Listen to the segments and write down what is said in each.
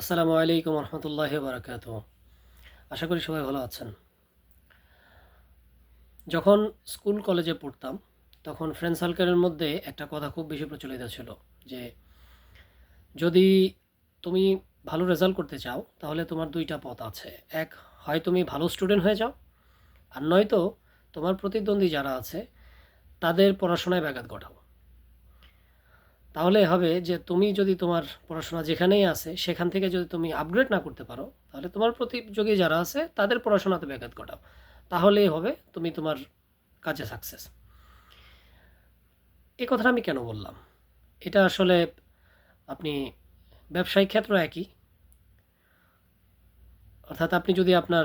আসসালামু আলাইকুম রহমতুল্লাহ বারাকাত আশা করি সবাই ভালো আছেন। যখন স্কুল কলেজে পড়তাম, তখন ফ্রেন্ড সার্কেলের মধ্যে একটা কথা খুব বেশি প্রচলিত ছিল যে, যদি তুমি ভালো রেজাল্ট করতে চাও, তাহলে তোমার দুইটা পথ আছে। এক, হয় তুমি ভালো স্টুডেন্ট হয়ে যাও, আর নয়তো তোমার প্রতিদ্বন্দ্বী যারা আছে, তাদের পড়াশোনায় ব্যাঘাত ঘটাও। তাহলে হবে যে তুমি যদি তোমার পড়াশোনা যেখানেই আছে, সেখান থেকে যদি তুমি আপগ্রেড না করতে পারো, তাহলে তোমার প্রতিযোগী যারা আছে, তাদের পড়াশোনাতে ব্যাঘাত ঘটাও। তাহলেই হবে তুমি তোমার কাজে সাকসেস এই কথাটা আমি কেন বললাম? এটা আসলে আপনি ব্যবসায়িক ক্ষেত্র একই। অর্থাৎ আপনি যদি আপনার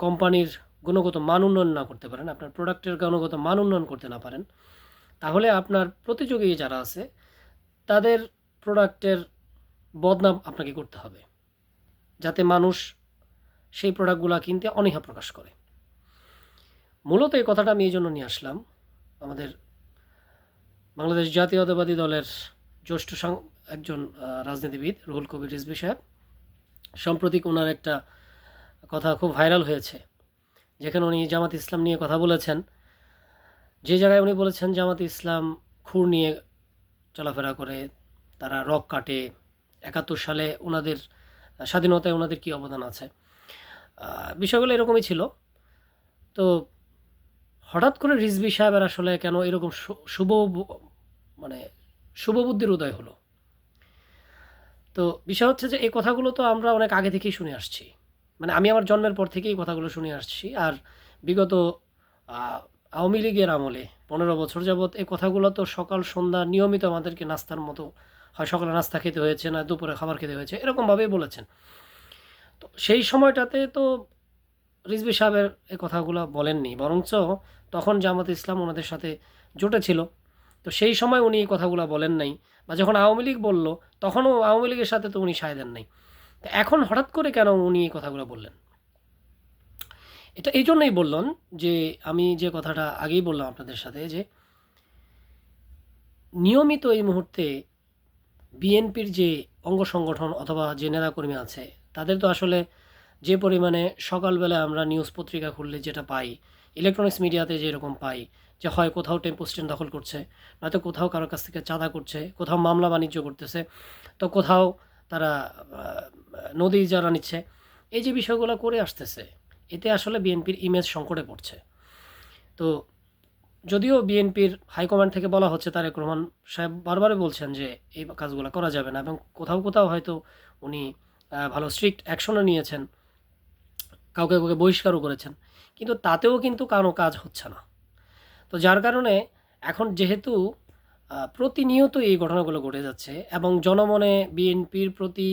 কোম্পানির গুণগত মান উন্নয়ন না করতে পারেন, আপনার প্রোডাক্টের গুণগত মান উন্নয়ন করতে না পারেন তাহলে আপনার প্রতিযোগী যারা আছে, তাদের প্রোডাক্টের বদনাম আপনাকে করতে হবে। যাতে মানুষ সেই প্রোডাক্টগুলো কিনতে অনীহা প্রকাশ করে। মূলত এই কথাটা আমি এই জন্য নিয়ে আসলাম, আমাদের বাংলাদেশ জাতীয়তাবাদী দলের জ্যেষ্ঠ একজন রাজনীতিবিদ রুহুল কবির রিজভি সাহেব। সাম্প্রতিক ওনার একটা কথা খুব ভাইরাল হয়েছে, যেখানে উনি জামাত ইসলাম নিয়ে কথা বলেছেন। যে জায়গায় উনি বলেছেন জামাত ইসলাম খুর নিয়ে চলাফেরা করে, তারা রক কাটে, একাত্তর সালে ওনাদের স্বাধীনতায় ওনাদের কী অবদান আছে? বিষয়গুলো এরকমই ছিল। তো হঠাৎ করে রিজবি সাহেবের আসলে কেন এরকম শুভ মানে শুভ বুদ্ধির উদয় হলো? তো বিষয় হচ্ছে যে এই কথাগুলো তো আমরা অনেক আগে থেকেই শুনে আসছি। মানে আমি আমার জন্মের পর থেকেই কথাগুলো শুনে আসছি। আর বিগত আওয়ামী লীগের আমলে পনেরো বছর যাবৎ এই কথাগুলো তো সকাল, সন্ধ্যা নিয়মিত আমাদেরকে নাস্তার মতো, হয় সকালে নাস্তা খেতে হয়েছে না দুপুরে খাবার খেতে হয়েছে, এরকমভাবেই বলেছেন। তো সেই সময়টাতে তো রিজবি সাহেবের এই কথাগুলো বলেননি, বরঞ্চ তখন জামাত ইসলাম ওনাদের সাথে জোটেছিল তো সেই সময় উনি এই কথাগুলো বলেন নাই বা যখন আওয়ামী লীগ বলল, তখনও আওয়ামী লীগের সাথে তো উনি সায় দেন নাই। তো এখন হঠাৎ করে কেন উনি এই কথাগুলো বললেন? এটা এই জন্যই বললাম যে আমি যে কথাটা আগেই বললাম আপনাদের সাথে যে নিয়মিত এই মুহূর্তে বিএনপির যে অঙ্গ সংগঠন অথবা যে নেতাকর্মী আছে, তাদের তো আসলে যে পরিমাণে সকালবেলা আমরা নিউজ পত্রিকা খুললে যেটা পাই ইলেকট্রনিক্স মিডিয়াতে যেরকম পাই, যে হয় কোথাও টেম্পো স্ট্যান্ড দখল করছে, নয়তো কোথাও কারোর কাছ থেকে চাঁদা করছে, কোথাও মামলা বাণিজ্য করতেছে, তো কোথাও তারা নদী যারা নিচ্ছে, এই যে বিষয়গুলো করে আসতেছে এতে আসলে বিএনপির ইমেজ সংকটে পড়ছে। তো যদিও বিএনপির হাইকমান্ড থেকে বলা হচ্ছে, তারেক রহমান সাহেব বারবারই বলছেন যে এই কাজগুলো করা যাবে না এবং কোথাও কোথাও হয়তো উনি ভালো স্ট্রিক্ট অ্যাকশনও নিয়েছেন, কাউকে কাউকে বহিষ্কারও করেছেন। কিন্তু তাতেও কিন্তু কারও কাজ হচ্ছে না। তো যার কারণে এখন যেহেতু প্রতিনিয়ত এই ঘটনাগুলো ঘটে যাচ্ছে এবং জনমনে বিএনপির প্রতি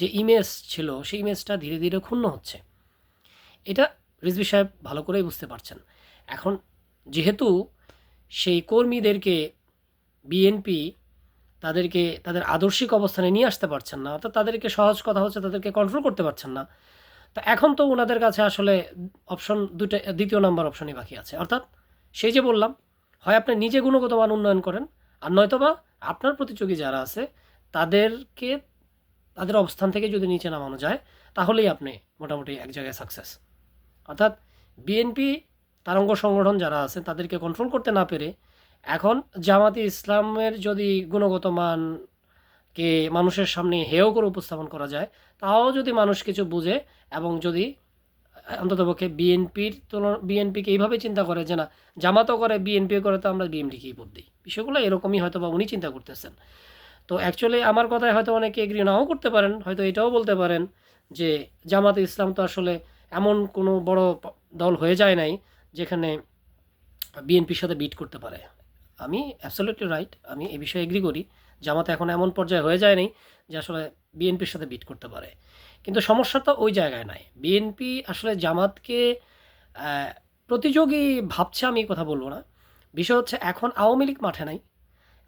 যে ইমেজ ছিল, সেই ইমেজটা ধীরে ধীরে ক্ষুণ্ণ হচ্ছে। এটা রিজভি সাহেব ভালো করেই বুঝতে পারছেন। এখন যেহেতু সেই কর্মীদেরকে বিএনপি তাদেরকে, তাদের আদর্শিক অবস্থানে নিয়ে আসতে পারছেন না, অর্থাৎ তাদেরকে সহজ কথা হচ্ছে তাদেরকে কন্ট্রোল করতে পারছেন না, তা এখন তো ওনাদের কাছে আসলে অপশন দুটো দ্বিতীয় নাম্বার অপশনই বাকি আছে। অর্থাৎ সেই যে বললাম, হয় আপনি নিজে গুণগত মান উন্নয়ন করেন, আর নয়তোবা আপনার প্রতিযোগী যারা আছে, তাদেরকে, তাদের অবস্থান থেকে যদি নিচে নামানো যায়, তাহলেই আপনি মোটামুটি এক জায়গায় সাকসেস অর্থাৎ বিএনপি তার অঙ্গ সংগঠন যারা আছে তাদেরকে কন্ট্রোল করতে না পেরে এখন জামাতি ইসলামের যদি গুণগত মানকে মানুষের সামনে হেয় করে উপস্থাপন করা যায়, তাও যদি মানুষ কিছু বুঝে এবং যদি অন্ততপক্ষে বিএনপির তুলনা, বিএনপিকে এইভাবে চিন্তা করে যে না, জামাতও করে বিএনপি করে, তো আমরা বিএমডিকেই ভোট দিই। বিষয়গুলো এরকমই হয়তো বা উনি চিন্তা করতেছেন। তো অ্যাকচুয়ালি আমার কথায় হয়তো অনেকে এগ্রি নাও করতে পারেন, হয়তো এটাও বলতে পারেন যে জামাতে ইসলাম তো আসলে এমন কোনো বড় দল হয়ে যায় নাই যেখানে বিএনপির সাথে বিট করতে পারে। আমি অ্যাবসলিউটলি রাইট আমি এ বিষয়ে এগ্রি করি। জামাতে এখন এমন পর্যায়ে হয়ে যায়নি যে আসলে বিএনপির সাথে বিট করতে পারে। কিন্তু সমস্যা তো ওই জায়গায় নাই। বিএনপি আসলে জামাতকে প্রতিযোগী ভাবছে আমি কথা বলব না। বিষয় হচ্ছে এখন আওয়ামী লীগ মাঠে নাই।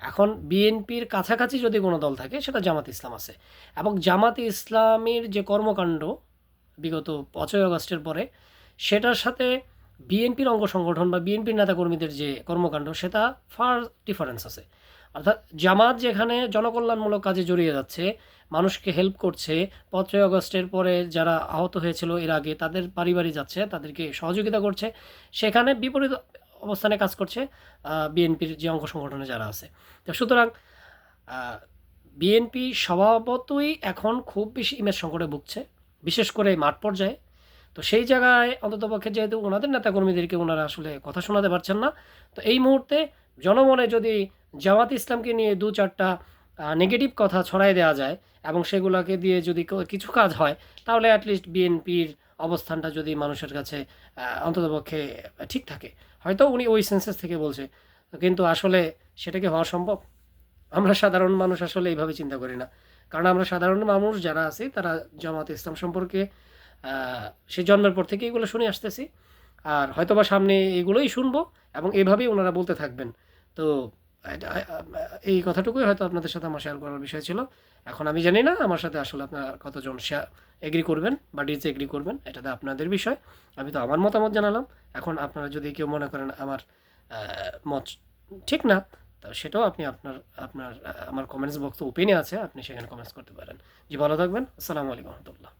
এখন বিএনপির কাছাকাছি যদি কোনো দল থাকে সেটা জামাত ইসলাম আছে। এবং জামাত ইসলামের যে কর্মকাণ্ড বিগত পাঁচই আগস্টের পরে, সেটার সাথে বিএনপির অঙ্গ সংগঠন বা বিএনপির নেতাকর্মীদের যে কর্মকাণ্ড, সেটা ফার ডিফারেন্স আছে। অর্থাৎ জামাত যেখানে জনকল্যাণমূলক কাজে জড়িয়ে যাচ্ছে, মানুষকে হেল্প করছে পঁচিশে আগস্টের পরে যারা আহত হয়েছিল এর আগে তাদের বাড়ি যাচ্ছে, তাদেরকে সহযোগিতা করছে, সেখানে বিপরীত অবস্থানে কাজ করছে বিএনপির যে অঙ্গ সংগঠনে যারা আছে। তো সুতরাং বিএনপি স্বভাবতই এখন খুব বেশি ইমেজ সংকটে ভুগছে। বিশেষ করে মাঠ পর্যায়ে। তো সেই জায়গায় অন্ততপক্ষে যেহেতু ওনাদের নেতাকর্মীদেরকে ওনারা আসলে কথা শোনাতে পারছেন না, তো এই মুহূর্তে জনমনে যদি জামাত ইসলামকে নিয়ে দু চারটা নেগেটিভ কথা ছড়াই দেওয়া যায় এবং সেগুলোকে দিয়ে যদি কিছু কাজ হয়, তাহলে অ্যাটলিস্ট বিএনপির অবস্থানটা যদি মানুষের কাছে অন্ততপক্ষে ঠিক থাকে। হয়তো উনি ওই সেন্সেস থেকে বলছে, কিন্তু আসলে সেটা কি হওয়া সম্ভব? আমরা সাধারণ মানুষ আসলে এইভাবে চিন্তা করি না। কারণ আমরা সাধারণ মানুষ যারা আছি, তারা জামাত ইসলাম সম্পর্কে সে জন্মের পর থেকে এগুলো শুনে আসতেছি। আর হয়তোবা সামনে এগুলোই শুনব এবং এভাবেই ওনারা বলতে থাকবেন। তো এই কথাটুকুই হয়তো আপনাদের সাথে আমার শেয়ার করার বিষয় ছিল। এখন আমি জানি না আমার সাথে আসলে আপনারা কতজন শেয়ার এগ্রি করবেন বা ডিস এগ্রি করবেন এটা তো আপনাদের বিষয়। আমি তো আমার মতামত জানালাম। এখন আপনারা যদি কেউ মনে করেন আমার মত ঠিক না তো সেটাও আপনি আপনার আপনার আমার কমেন্টস বক্স ওপেনে আছে, আপনি সেখানে কমেন্টস করতে পারেন। জি, ভালো থাকবেন। আসসালামু আলাইকুম রহমতুল্লাহ।